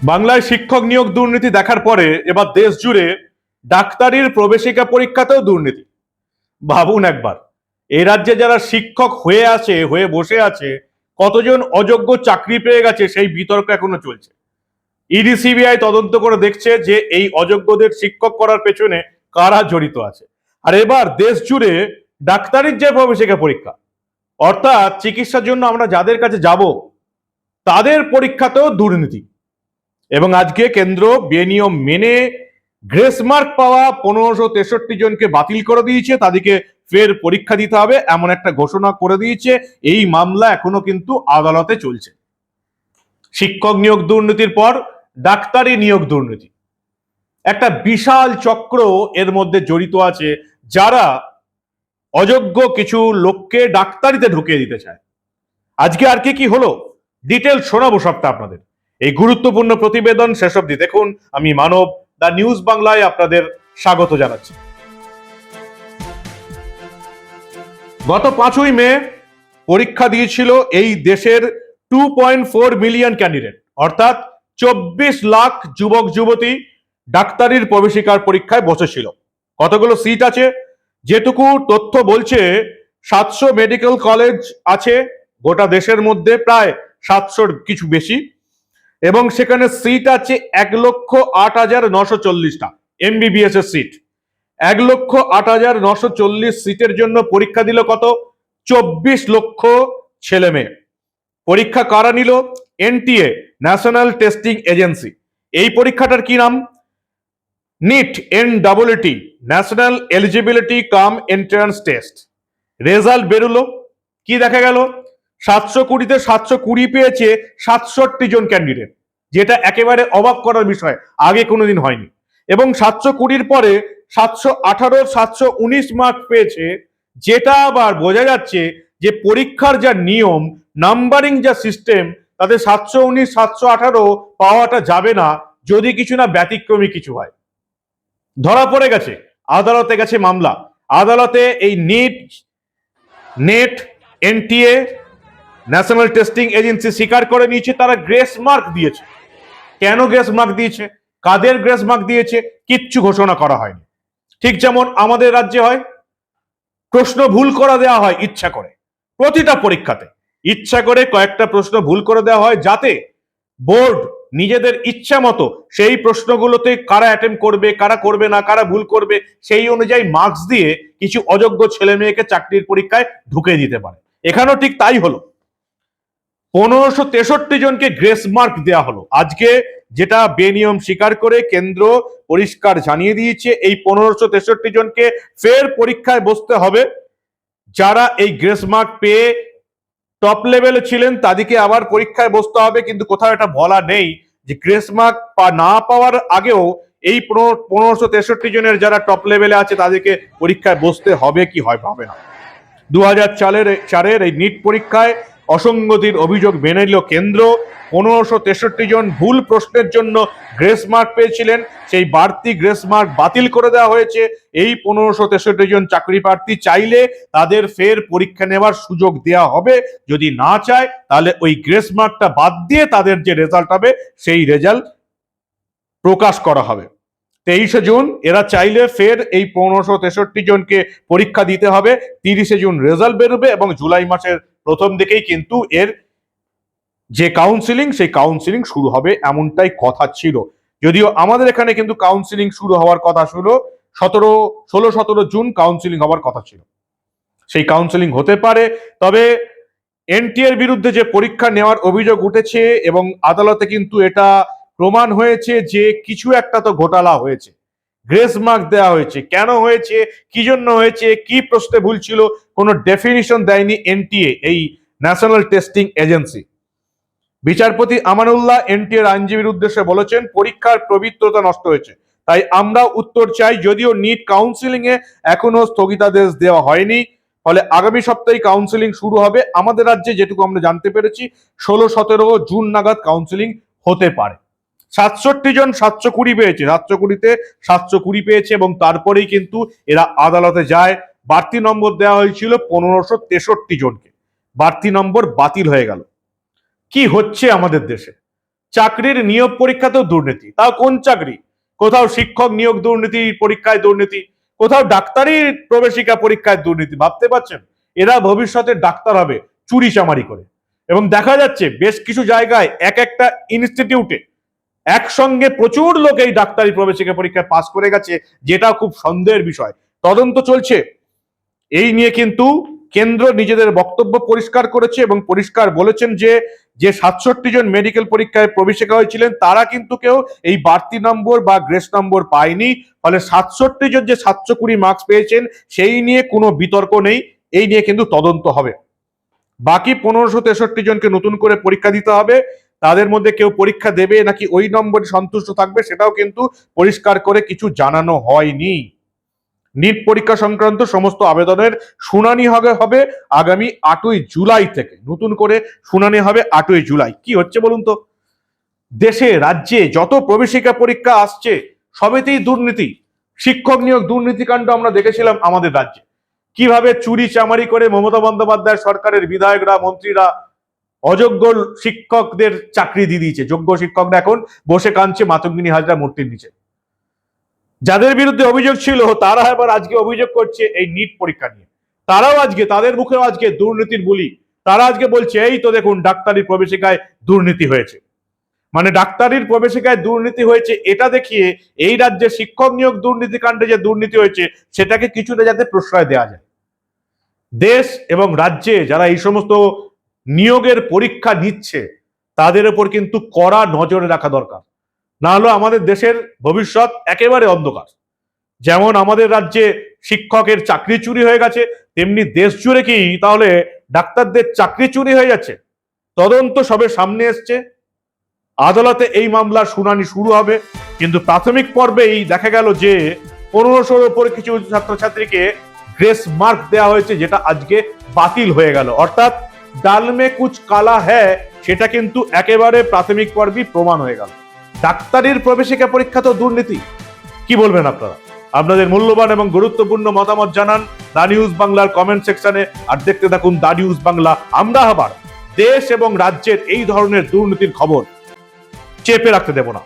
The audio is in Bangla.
বাংলায় শিক্ষক নিয়োগ দুর্নীতি দেখার পরে এবার দেশ জুড়ে ডাক্তারির প্রবেশিকা পরীক্ষাতেও দুর্নীতি। ভাবুন একবার এই রাজ্যে যারা শিক্ষক হয়ে আছে, হয়ে বসে আছে, কতজন অযোগ্য চাকরি পেয়ে গেছে সেই বিতর্ক এখনও চলছে। ইডি, সিবিআই তদন্ত করে দেখছে যে এই অযোগ্যদের শিক্ষক করার পেছনে কারা জড়িত আছে। আর এবার দেশ জুড়ে ডাক্তারির যে প্রবেশিকা পরীক্ষা, অর্থাৎ চিকিৎসার জন্য আমরা যাদের কাছে যাব, তাদের পরীক্ষাতেও দুর্নীতি। এবং আজকে কেন্দ্র বেনিয়ম মেনে গ্রেস মার্ক পাওয়া পনেরোশো তেষট্টি জনকে বাতিল করে দিয়েছে, তাদেরকে ফের পরীক্ষা দিতে হবে, এমন একটা ঘোষণা করে দিয়েছে। এই মামলা এখনও কিন্তু আদালতে চলছে। শিক্ষক নিয়োগ দুর্নীতির পর ডাক্তারি নিয়োগ দুর্নীতি। একটা বিশাল চক্র এর মধ্যে জড়িত আছে, যারা অযোগ্য কিছু লোককে ডাক্তারিতে ঢুকিয়ে দিতে চায়। আজকে আর কি কি হলো? ডিটেল শোনাবো সবটা আপনাদের। এই গুরুত্বপূর্ণ প্রতিবেদন শেষ অবধি দেখুন। আমি মানব, দা নিউজ বাংলায় আপনাদের স্বাগত জানাচ্ছি। গত পাঁচই মে পরীক্ষা দিয়েছিল এই দেশের two point four million candidate অর্থাৎ চব্বিশ লাখ যুবক, যুবতী ডাক্তারির প্রবেশিকার পরীক্ষায় বসেছিল। কতগুলো সিট আছে? যেটুকু তথ্য বলছে, সাতশো মেডিকেল কলেজ আছে, গোটা দেশের মধ্যে প্রায় সাতশোর কিছু বেশি। এবং সেখানে সিট আছে এক লক্ষ আট হাজার নশো চল্লিশটা এমবিবিএস এর সিট এক লক্ষ আট হাজার নশো চল্লিশ সিটের জন্য পরীক্ষা দিল কত? চব্বিশ লক্ষ ছেলে মেয়ে। পরীক্ষা কারা নিল? এনটিএ ন্যাশনাল টেস্টিং এজেন্সি এই পরীক্ষাটার কি নাম? NEET N double T national eligibility cum entrance test result বেরোলো। কি দেখা গেল? সাতশো কুড়িতে সাতশো কুড়ি পেয়েছে সাতষট্টি জন ক্যান্ডিডেট যেটা একেবারে অবাক করার বিষয়, আগে কোনোদিন হয়নি। এবং সাতশো কুড়ির পরে সাতশো আঠারো সাতশো উনিশ মার্ক পেয়েছে, যেটা আবার বোঝা যাচ্ছে যে পরীক্ষার যা নিয়ম নাম্বারিং যা সিস্টেম তাতে সাতশো উনিশ, সাতশো আঠারো পাওয়াটা যাবে না, যদি কিছু না ব্যতিক্রমী কিছু হয়। ধরা পড়ে গেছে, আদালতে গেছে মামলা। আদালতে এই NEET NET NTA national testing agency স্বীকার করে নিয়েছে, তারা গ্রেস মার্ক দিয়েছে। কেন গ্রেস মার্ক দিয়েছে? কাদের গ্রেস মার্ক দিয়েছে? কিচ্ছু ঘোষণা করা হয়নি। ঠিক যেমন আমাদের রাজ্যে হয়, প্রশ্ন ভুল করা দেওয়া হয় ইচ্ছা করে। প্রতিটা পরীক্ষাতে ইচ্ছা করে কয়েকটা প্রশ্ন ভুল করে দেওয়া হয় যাতে বোর্ড নিজেদের ইচ্ছা মতো সেই প্রশ্নগুলোতে কারা অ্যাটেম্প করবে, কারা করবে না, কারা ভুল করবে, সেই অনুযায়ী মার্কস দিয়ে কিছু অযোগ্য ছেলে মেয়েকে চাকরির পরীক্ষায় ঢুকে দিতে পারে। এখানেও ঠিক তাই হলো। পনেরোশো তেষট্টি জনকে গ্রেস মার্ক দেওয়া হলো। আজকে যেটা বেনিয়ম স্বীকার করে কেন্দ্র পরিষ্কার জানিয়ে দিয়েছে, এই পনেরোশো তেষট্টি জনকে ফের পরীক্ষায় বসতে হবে। যারা এই গ্রেস মার্ক পেয়ে টপ লেভেলে ছিলেন, তাদেরকে আবার পরীক্ষায় বসতে হবে, কিন্তু কোথাও এটা বলা নেই যে গ্রেস মার্ক না পাওয়ার আগেও এই পনেরোশো তেষট্টি জনের যারা টপ লেভেলে আছে, তাদেরকে পরীক্ষায় বসতে হবে কি হয় হবে না। দু হাজার চারের চারের এই নিট পরীক্ষায় অসঙ্গতির অভিযোগ মেনে নিল কেন্দ্র। পনেরোশো তেষট্টি জন ভুল প্রশ্নের জন্য গ্রেস মার্ক পেয়েছিলেন। সেই বাড়তি গ্রেস মার্ক বাতিল করে দেওয়া হয়েছে। এই পনেরোশো তেষট্টি জন চাকরি প্রার্থী চাইলে তাদের ফের পরীক্ষা নেওয়ার সুযোগ দেওয়া হবে। যদি না চায়, তাহলে ওই গ্রেস মার্কটা বাদ দিয়ে তাদের যে রেজাল্ট হবে, সেই রেজাল্ট প্রকাশ করা হবে। তেইশে জুন, এরা চাইলে ফের এই পনেরোশো তেষট্টি জনকে পরীক্ষা দিতে হবে। তিরিশে জুন রেজাল্ট বেরোবে এবং জুলাই মাসের প্রথম দিকেই কিন্তু এর যে কাউন্সিলিং সেই কাউন্সিলিং শুরু হবে এমনটাই কথা ছিল। যদিও আমাদের এখানে কিন্তু কাউন্সিলিং শুরু হওয়ার কথা ছিল, সতেরো, ষোলো, সতেরো জুন কাউন্সিলিং হওয়ার কথা ছিল। সেই কাউন্সিলিং হতে পারে, তবে এনটিএর বিরুদ্ধে যে পরীক্ষা নেওয়ার অভিযোগ উঠেছে এবং আদালতে কিন্তু এটা প্রমাণ হয়েছে যে কিছু একটা তো ঘোটালা হয়েছে। গ্রেস মার্ক দেওয়া হয়েছে। কেন হয়েছে? কি জন্য হয়েছে? কি প্রশ্নে ভুল ছিল? কোনো ডেফিনিশন দেয়নি এনটিএ, এই ন্যাশনাল টেস্টিং এজেন্সি বিচারপতি আমানুল্লাহ এনটিএর আইনজীবীর উদ্দেশ্যে বলেছেন, পরীক্ষার পবিত্রতা নষ্ট হয়েছে। তাই আমরা উত্তর চাই, যদিও নিট কাউন্সিলিং এ এখনও স্থগিতাদেশ দেওয়া হয়নি। ফলে আগামী সপ্তাহে কাউন্সিলিং শুরু হবে। আমাদের রাজ্যে যেটুকু আমরা জানতে পেরেছি, ষোলো সতেরো জুন নাগাদ কাউন্সিলিং হতে পারে। সাতষট্টি জন সাতশো কুড়ি পেয়েছে। সাতশো কুড়িতে সাতশো কুড়ি পেয়েছে এবং তারপরেই কিন্তু এরা আদালতে যায়। বাড়তি নম্বর দেওয়া হয়েছিল পনেরোশো তেষট্টি জনকে। বাড়তি নম্বর বাতিল হয়ে গেল। কি হচ্ছে আমাদের দেশে? চাকরির নিয়োগ পরীক্ষাতেও দুর্নীতি। তাও কোন চাকরি? কোথাও শিক্ষক নিয়োগ দুর্নীতি, পরীক্ষায় দুর্নীতি। কোথাও ডাক্তারি প্রবেশিকা পরীক্ষায় দুর্নীতি। ভাবতে পারছেন? এরা ভবিষ্যতে ডাক্তার হবে, চুরি চামারি করে। এবং দেখা যাচ্ছে বেশ কিছু জায়গায় এক একটা ইনস্টিটিউটে একসঙ্গে প্রচুর লোক এই ডাক্তারি প্রবেশিকা পরীক্ষায় পাস করে গেছে যেটা খুব সন্দেহের বিষয়। তদন্ত চলছে। এই নিয়ে কিন্তু কেন্দ্র নিজেদের বক্তব্য পরিষ্কার করেছে এবং পরিষ্কার বলেছেন যে যে সাতষট্টি জন মেডিকেল পরীক্ষায় প্রবেশিকা হয়েছিলেন, তারা কিন্তু কেউ এই বাড়তি নম্বর বা গ্রেস নম্বর পায়নি। ফলে সাতষট্টি জন যে সাতশো কুড়ি মার্কস পেয়েছেন, সেই নিয়ে কোনো বিতর্ক নেই। এই নিয়ে কিন্তু তদন্ত হবে। বাকি পনেরোশো তেষট্টি জনকে নতুন করে পরীক্ষা দিতে হবে। তাদের মধ্যে কেউ পরীক্ষা দেবে নাকি ওই নম্বরে সন্তুষ্ট থাকবে সেটাও কিন্তু পরিষ্কার করে কিছু জানানো হয়নি। নিট পরীক্ষা সংক্রান্ত সমস্ত আবেদনের শুনানি হবে হবে আগামী আটই জুলাই থেকে। নতুন করে শুনানি হবে আটই জুলাই। কি হচ্ছে বলুন তো? দেশে, রাজ্যে যত প্রবেশিকা পরীক্ষা আসছে, সবেতেই দুর্নীতি। শিক্ষক নিয়োগ দুর্নীতিকাণ্ড আমরা দেখেছিলাম আমাদের রাজ্যে। কীভাবে চুরি চামারি করে মমতা বন্দ্যোপাধ্যায় সরকারের বিধায়করা, মন্ত্রীরা অযোগ্য শিক্ষকদের চাকরি দিয়ে দিয়েছে। যোগ্য শিক্ষকরা এখন বসে কাঁদছে, মাতঙ্গিনী হাজরা মূর্তির নিচে। যাদের বিরুদ্ধে অভিযোগ ছিল, তারা এবার আজকে অভিযোগ করছে এই নিট পরীক্ষা নিয়ে। তারাও আজকে, তাদের মুখেও আজকে দুর্নীতির বলি। তারা আজকে বলছে, এই তো দেখুন, ডাক্তারির প্রবেশিকায় দুর্নীতি হয়েছে। মানে ডাক্তারির প্রবেশিকায় দুর্নীতি হয়েছে, এটা দেখিয়ে এই রাজ্যে শিক্ষক নিয়োগ দুর্নীতি কাণ্ডে যে দুর্নীতি হয়েছে, সেটাকে কিছুটা যাতে প্রশ্রয় দেওয়া যায়। দেশ এবং রাজ্যে যারা এই সমস্ত নিয়োগের পরীক্ষা নিচ্ছে, তাদের উপর কিন্তু কড়া নজরে রাখা দরকার। না হলে আমাদের দেশের ভবিষ্যৎ একেবারে অন্ধকার। যেমন আমাদের রাজ্যে শিক্ষকের চাকরি চুরি হয়ে গেছে, তেমনি দেশ জুড়ে কি তাহলে ডাক্তারদের চাকরি চুরি হয়ে যাচ্ছে? তদন্ত সবে সামনে এসছে। আদালতে এই মামলার শুনানি শুরু হবে, কিন্তু প্রাথমিক পর্বেই দেখা গেল যে পনেরোশোর ওপরে কিছু ছাত্রছাত্রীকে গ্রেস মার্ক দেওয়া হয়েছে, যেটা আজকে বাতিল হয়ে গেল। অর্থাৎ ডালমে কুচ কালা হ্যায়, সেটা কিন্তু একেবারে প্রাথমিক পর্বেই প্রমাণ হয়ে গেল। ডাক্তারির প্রবেশিকা পরীক্ষা তো দুর্নীতি। কি বলবেন আপনারা? আপনাদের মূল্যবান এবং গুরুত্বপূর্ণ মতামত জানান দা নিউজ বাংলার কমেন্ট সেকশনে, আর দেখতে থাকুন দা নিউজ বাংলা। আমরা আবার দেশ এবং রাজ্যের এই ধরনের দুর্নীতির খবর চেপে রাখতে দেব না।